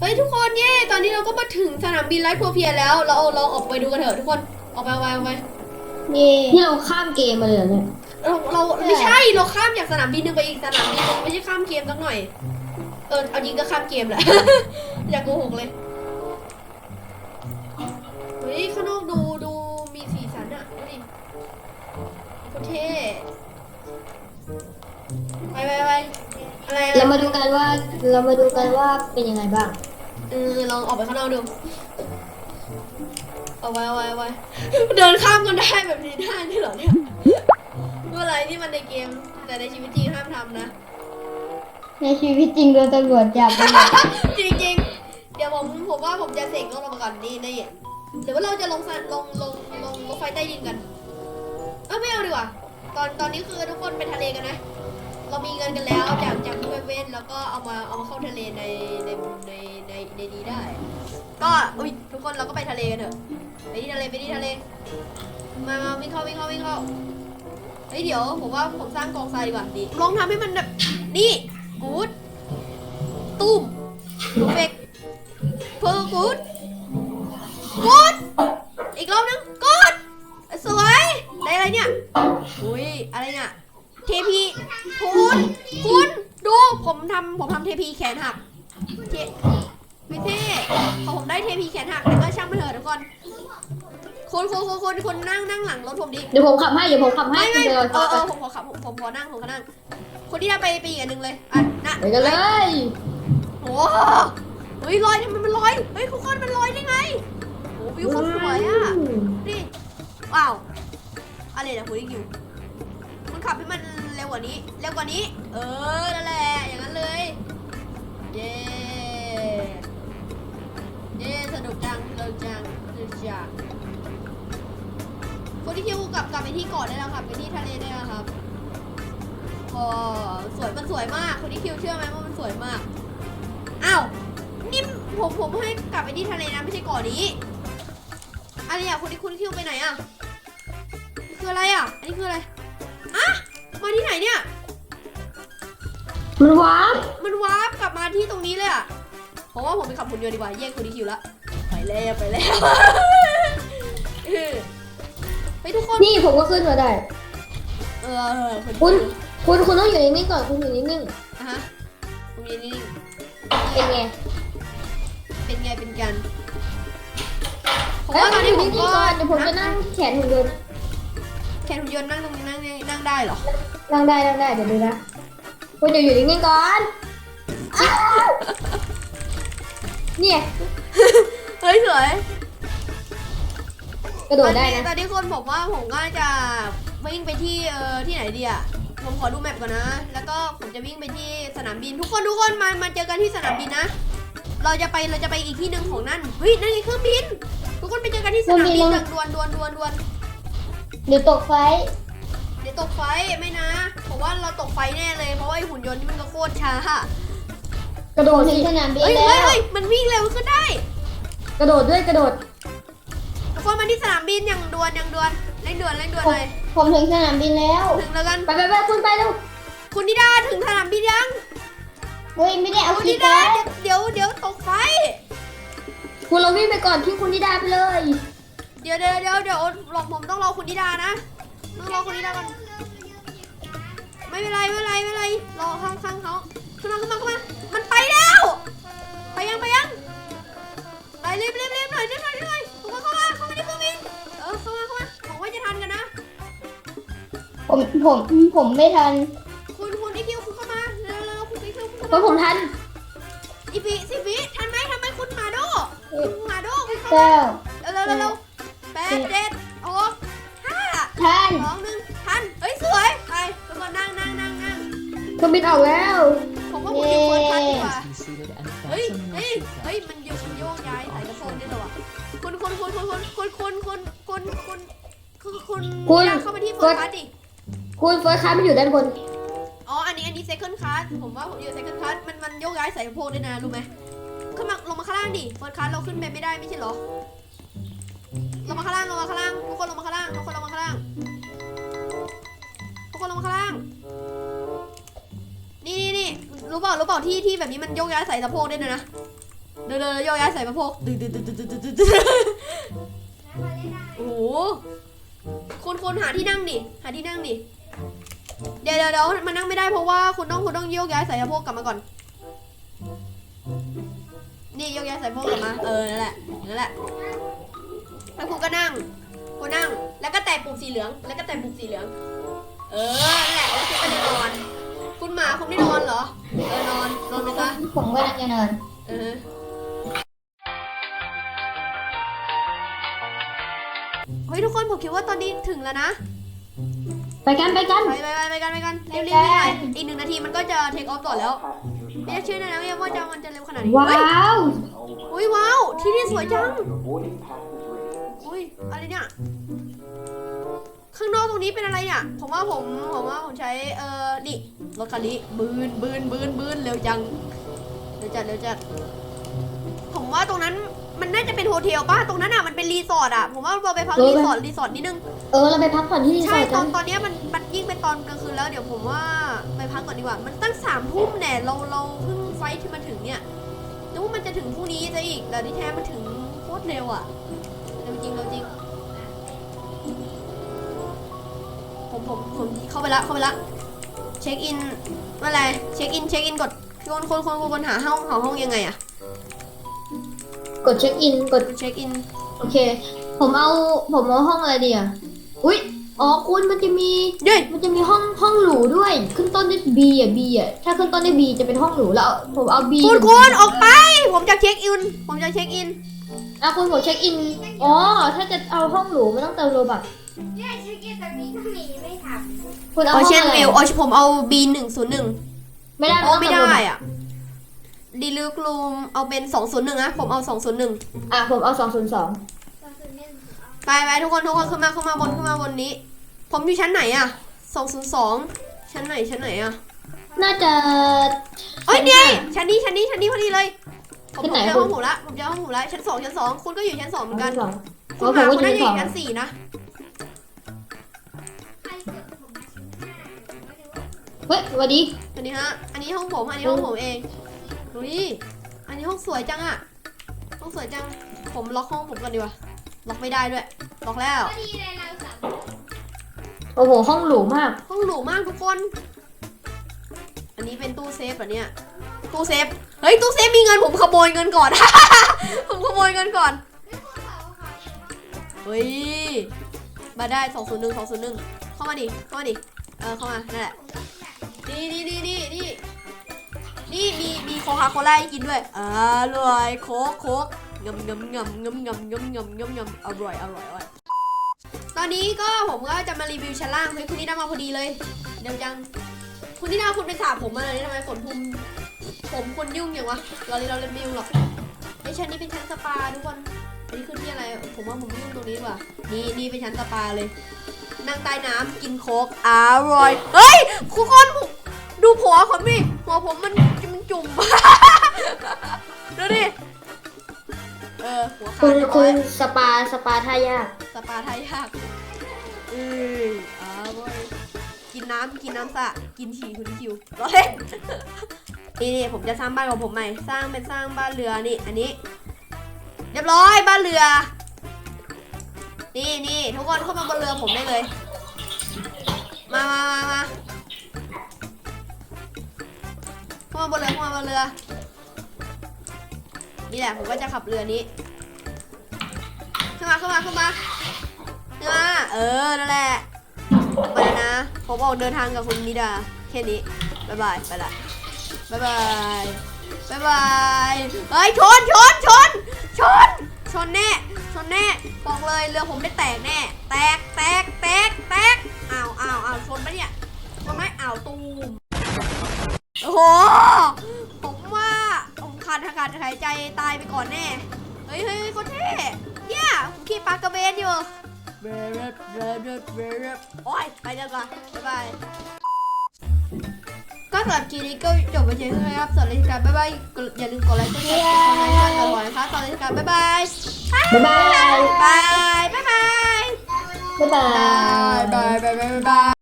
เฮ้ยทุกคนเย่ตอนนี้เราก็มาถึงสนามบินไลท์โพเพียแล้ว เราเอาเราออกไปดูกันเถอะทุกคน ออกไปออกไปออกไปนี่นี่เราข้ามเกมมาเลยเหรอเนี่ยเราเราไม่ใช่เราข้ามจากสนามบินหนึงไปอีกสนามบินหนึงไม่ใช่ข้ามเกมสักหน่อย เออเอาจริงก็ข้ามเกมแหละ อย่าโกหกเลย เฮ้ยข้างนอกดูดูมีสีสันอะดูดิโคตรเท่ อะไรอะไรเรามาดูกันว่าเรามาดูกันว่าเป็นยังไงบ้างเออลองออกไปข้างนอกดูเอาไว้เอาไว้เอาไว้เดินข้ามกันได้แบบนี้ได้ด้วยเหรอเนี่ยเมื่อไรที่มันในเกม แต่ในชีวิตจริงห้ามทำนะ ในชีวิตจริงโดนตำรวจจับไปหมดจริงๆเดี๋ยวผมผมว่าผมจะเสกรถลงมาก่อนนี่นี่หรือว่าเราจะลงสันลงลงลงรถไฟใต้ดินกัน เออไม่เอาดีกว่า ตอนตอนนี้คือทุกคนไปทะเลกันนะ เรามีเงินกันแล้วจากจากเวเว่นแล้วก็เอามาเอามาเข้าทะเลในในในในในนี้ได้ ก็อุ้ยทุกคนเราก็ไปทะเลกันเถอะไปที่ทะเลไปที่ทะเล มามาวิ่งเข้าวิ่งเข้าวิ่งเข้าเฮ้ยเดี๋ยวผมว่าผมสร้างกองทรายดีกว่าดีลองทำให้มันแบบนี่กูดตุ้มเพอร์เฟก คนคนคนคนคนนั่งนั่งหลังรถผมดิ เดี๋ยวผมขับให้เดี๋ยวผมขับให้ไม่คุณไม่เดินเออเออผมขอขับผมผมขอนั่งผมขอนั่งคนที่ได้ไปไปอีกอันหนึ่งเลยอะนะไปกันเลยโอ้เฮ้ยลอยทำไมมันลอยเฮ้ยทุกคนมันลอยได้ไงโอ้วิวเขาสวยอะดิว้าวอะไรเนี่ยคุณดิคิวมันขับให้มันเร็วกว่านี้เร็วกว่านี้ เออนั่นแหละอย่างนั้นเลยเย้เย้สนุกจังสนุกจังสนุกจัง คนที่คิวกลับกลับไปที่เกาะได้แล้วครับไปที่ทะเลได้แล้วครับพอสวยมันสวยมาก คนที่คิวเชื่อไหมว่ามันสวยมาก อ้าวนี่ผมผมให้กลับไปที่ทะเลนะไม่ใช่เกาะนี้อะไรอะคนที่คุณคิวไปไหนอะคืออะไรอะ อันนี้คืออะไรอะมาที่ไหนเนี่ย มันวาร์ปมันวาร์ปกลับมาที่ตรงนี้เลยอะเพราะว่าผมไปขับหุ่นยนต์ดีกว่าแย่งคนที่คิวละไปแล้วไปแล้ว ไปทุกคนนี่ผมก็ขึ้นมาได้ เออคนคุณคุณคุณต้องอยู่นิ่งๆก่อนคุณอยู่นิ่งอะฮะผมยืนนิ่งๆเป็นไงๆเป็นไงเป็นกันผมเอ้ยว่าตคุอนณอนี้ยู่ผมนิ่งก็ๆก่อนเดี๋ยวผมจะนั่งแขนหุ่นยนต์แค่หุ่นยนต์นั่งตรงนี้นั่งนั่งได้เหรอนั่งได้นั่งได้เดี๋ยวดูนะคุณจะอยู่นิ่งๆก่อนอ้าวเนี่ยเฮ้ยสวย กระโดดได้ตอนะตอนนี้คนผมว่าผมก็จะวิ่งไปที่เอ่อที่ไหนดีอะผมขอดูแมปก่อนนะ แล้วก็ผมจะวิ่งไปที่สนามบิน ทุกคนทุกคนมามาเจอกันที่สนามบินนะ เราจะไปเราจะไปอีกที่หนึ่งของนั่นเฮ้ยนั่นไงเครื่องบิน ทุกคนไปเจอกันที่สนามบินแบบดวนดวนดวนดวนเดี๋ยวตกไฟเดี๋ยวตกไฟไม่นะผมว่าเราตกไฟแน่เลยเพราะว่าไอ้หุ่นยนต์นี่มันก็โคตรช้ากระโดดถึงสนามบินเฮ้ยแล้เฮ้ยวเฮ้ยมันวิ่งเร็วขึ้นได้ กระโดดด้วยกระโดด ทุกคนมาที่สนามบินอย่างด่วนอย่างด่วนเร่งด่วนเร่งด่วนเลย ผมถึงสนามบินแล้ว ถึงแล้วกัน ไปไปไปคุณไปเร็วคุณนิดาถึงสนามบินยัง เฮ้ยไม่ได้เอาคุณคีนิย์ดาการ์ดเดี๋ยวเดี๋ยวเดี๋ยวตกไฟ คุณเราวิ่งไปก่อนที่คุณนิดาไปเลยเดี๋ยวเดี๋ยวเดี๋ยวเดี๋ยวรอผมต้องรอคุณนิดานะต้องรอคุณนิดาก่อนไม่เป็นไรไม่เป็นไรไม่เป็นไรรอข้างข้างเขาขึ้นมาขึ้นมาขึ้นมามันไปแล้ว ไปยังไปยัง ผมผมผมไม่ทันคุณคุณไอคิวคุณเข้ามาเร็วเร็วคุณไอคิวคุณเพเข้าราะผมมาทันอีพีสิบวิทันไหมทันไหมคุณหมาโดคุณหมาโดคุณเข้ามาเก้าเร็วเร็วเร็วเร็วแปดเจ็ดหกห้าทันสองหนึ่งทันเฮ้ยสวยไปทุกคนนั่งนั่งนั่งนั่งเครื่องบินออกแล้ว ผมว่าคุณอยู่คนทันดีกว่า Be seated and เฮ้ย fasten เฮ้ย your เฮ้ย seatbelt. มันโยกมันโยกย้ายสายกระโปรงได้เลยว่ะคุณคุณคุณคุณคุณคุณคุณคุณคุณคุณคือคุณอยากเข้าไปที่เฟิร์สคลาสดิ คุณเฟิร์สคลาสมันอยู่ด้านบน อ๋อ อันนี้อันนี้เซคันด์คลาสผมว่าผมอยู่เซคันด์คลาสมันมันโยกย้ายสายกระโปรงได้นะรู้ไหมขึ้นมาลงมาข้างล่างดิเฟิร์สคลาสเราขึ้นไปไม่ได้ไม่ใช่เหรอ ลงมาข้างล่างลงมาข้างล่างทุกคนลงมาข้างล่างทุกคนลงมาข้างล่างทุกคนลงมาข้างล่าง นี่นี่นี่รู้เปล่ารู้เปล่าที่ที่แบบนี้มันโยกย้ายสายสะโพกได้ด้วยนะ เดินเดินโยกย้ายใส่พระโพกตึ๊ดตึ๊ดตึ๊ดตึ๊ดตึ๊ดตึ๊ดตึ๊ดโอ้โหคุณคุณหาที่นั่งดิ หาที่นั่งดิ เดี๋ยวเดี๋ยวเดี๋ยวมันนั่งไม่ได้เพราะว่าคุณต้องคุณต้องโยกย้ายใส่พระโพกกลับมาก่อน นี่โยกย้ายใส่พระโพกกลับมา เออ นั่นแหละ นั่นแหละ แล้วคุณก็นั่ง คุณนั่ง แล้วก็แตะปุ่มสีเหลือง แล้วก็แตะปุ่มสีเหลือง เออ นั่นแหละ แล้วคุณก็ได้นอน คุณหมาคุณไม่นอนเหรอ เออ นอน นอนไปซะผมก็นั่งจะนอน เออเฮ้ยทุกคนผมคิดว่าตอนนี้ถึงแล้วนะ ไปกันไปกันไปไปไปไปกันไปกันรีบไปรีกันบหน่อยอีกหนึ่งนาทีมันก็จะเทคออฟต่อแล้วไม่ได้เชื่อนะนะว่าจะมันจะเร็วขนาดนี้ว้เฮ้ยาวอุ้ยว้าวที่นี่สวยจังอุ้ยอะไรเนี่ยข้างนอกตรงนี้เป็นอะไรเนี่ยผมว่าผมผมว่าผมใช้เอ่อนี่รถคันนี้บืนบืนบืนบืนเร็วจังเร็วจัดเร็วจัดผมว่าตรงนั้นมั นน่าจะเป็นโฮเทลป่ะตรงนั้นอะมันเป็นรีสอร์ทอะผมว่าเราไปพักรีสอร์ทรีสอร์ทนิดนึงเออเราไปพักผ่อนที่รีสใช่อร์ทตกัอนนตอนเนี้ยมันมันยิ่งเป็นตอนกลางคืนแล้วเดี๋ยวผมว่าไปพักก่อนดีกว่า มันตั้งสามทุ่มแน่เราเราเพิ่งไฟล์ที่มาถึงเนี่ยนึกว่ามันจะถึงพรุ่งนี้จะอีกแต่ที่แท้มันถึงโคตรเร็วอะเร็วจริงเร็วจริงผมผมผมเข้าไปละเข้าไปละเช็คอินอะไรเช็คอินเช็คอินกดคนคนคนคนหาห้องหาห้องยังไงอะ กดเช็คอินกดเช็คอินโอเค ผมเอาผมเอาห้องอะไรดีอะอุ้ยอ๋อคุณมันจะมีเย้ยมันจะมีห้องห้องหรูด้วย ขึ้นต้นด้วย B อะ B อะถ้าขึ้นต้นด้วย B จะเป็นห้องหรูแล้วเอาผมเอา B คุณคุณออกไป ผมจะเช็คอิน ผมจะเช็คอินอะคุณผมเช็คอินอ๋อถ้าจะเอาห้องหรูไม่ต้องเติมโลบักเนี่ยชื่อเกมแบบนี้ก็มีไม่ทคุณเอาโอห้องเชียนอะไรวิวโอผมเอา B หนึ่งศูนย์หนึ่งไม่ได้โอ้ต้องไม่เติได้โลบักอะ ดีลูกลูมเอาเป็นสองศูนย์หนึ่งนะผมเอาสองศูนย์หนึ่งอะผมเอาสองศูนย์สองำก็คือเนี่ยไปไปทุกคนทุกคนขึ้นมาขึ้นมาบนขึ้นมาบนนี้ ผมอยู่ชั้นไหนอะสองศูนย์สองชั้นไหนชั้นไหนอะน่าจะเอ้ยเนี่ยชั้นนี้ชั้นนี้ชั้นนี้พอดีเลย ผมชั้นไหนผมเจอคุห้อณงผมละผมเจอห้องผมละชั้นสองชั้นสองคุณก็อยู่ชั้นสองเหมือนกันสองคุอ๋ณอหผมมาก็คุณอยู่น่าจะอสองยู่ชั้นสี่นะใครเกิดผมมาชิ้นห้าไม่รู้ว่าเฮ้ยสวัสดี อันนี้ฮะอันนี้ห้องผมอันนี้ห้องผมเอง ดูดิอันนี้ห้องสวยจังอะห้องสวยจัง ผมล็อกห้องผมก่อนดีกว่า ล็อกไม่ได้ด้วย ล็อกแล้ว ก็ดีเลยเราสามโอ้โห ห้องหรูมาก ห้องหรูมากทุกคน อันนี้เป็นตู้เซฟเหรอเนี่ย ตู้เซฟ เฮ้ย ตู้เซฟมีเงินผมขโมยเงินก่อน ผมขโมยเงินก่อน ไม่ควรบอกว่าเขาเฮ้ย มาได้สองศูนย์หนึ่งสองศูนย์หนึ่งเข้ามาดิ เข้ามาดิ เออเข้ามา นั่นแหละนี่นี่นี่นี่นี่ นี่มีมีโคคาโคล่าให้กินด้วยอร่อยโค้กโค้กงำงำงำงำงำงำงำงำงำอร่อยอร่อยอร่อยตอนนี้ก็ผมก็จะมารีวิวชั้นล่างเฮ้ยคุณนี่น่ามาพอดีเลยเดี๋ยวจังคุณนี่น่าคุณไปสระผมมาเลยทำไมขนพุมผมคุณยุ่งอย่างวะเราเราเล่นไม่ยุ่งหรอกไอชั้นนี้เป็นชั้นสปาทุกคนอันนี้คือที่อะไรผมว่าผมยุ่งตรงนี้ว่านี่นี่เป็นชั้นสปาเลยนั่งใต้น้ำกินโค้กอร่อยเฮ้ยทุกคนผมดูหัวผมดิหัวผมมัน จุ่ม ดูดิ เออ หัวขาคุดณเรียบคุร้อณยสปาสปาท่ายากสปาไทยยากเอ้ยอร่อยกินน้ำกินน้ำสระกินฉี่คุณคิวรอเล่น นี่นี่ผมจะสร้างบ้านของผมใหม่ สร้างเป็นสร้างบ้านเรือนี่ อันนี้ เรียบร้อยบ้านเรือ นี่นี่ทุกคนเข้ามาบนเรือผมได้เลย มามามามา มาบนเรือมาบนเรือ นี่แหละผมก็จะขับเรือนี้ ขึ้นมาขึ้นมาขึ้นมาขึ้นมา เออ นั่นแหละ ไปแล้วนะ ผมออกเดินทางกับคุณนิดา แค่นี้บ๊ายบาย ไปละบ๊ายบายบ๊ายบายเฮ้ยชนชนชนชนชนแน่ชนแน่บอกเลยเรือผมได้แตกแน่ แตกแตกแตกแตกอ้าวอ้าวอ้าวชนปะเนี่ยชนไหมอ้าวตูม เบรดเบรดเบรดโอ้ยไปเดี๋ยวก่อนบ๊ายบายก็สำหรับคลิปนี้ก็จบไปเช่นเคยครับสวัสดีครับบ๊ายบายอย่าลืมกดไลค์กดแชร์กดคอมเมนต์กันก่อนนะคะสวัสดีครับบ๊ายบายบ๊ายบายบายบ๊ายบายบ๊ายบายบายบายบายบาย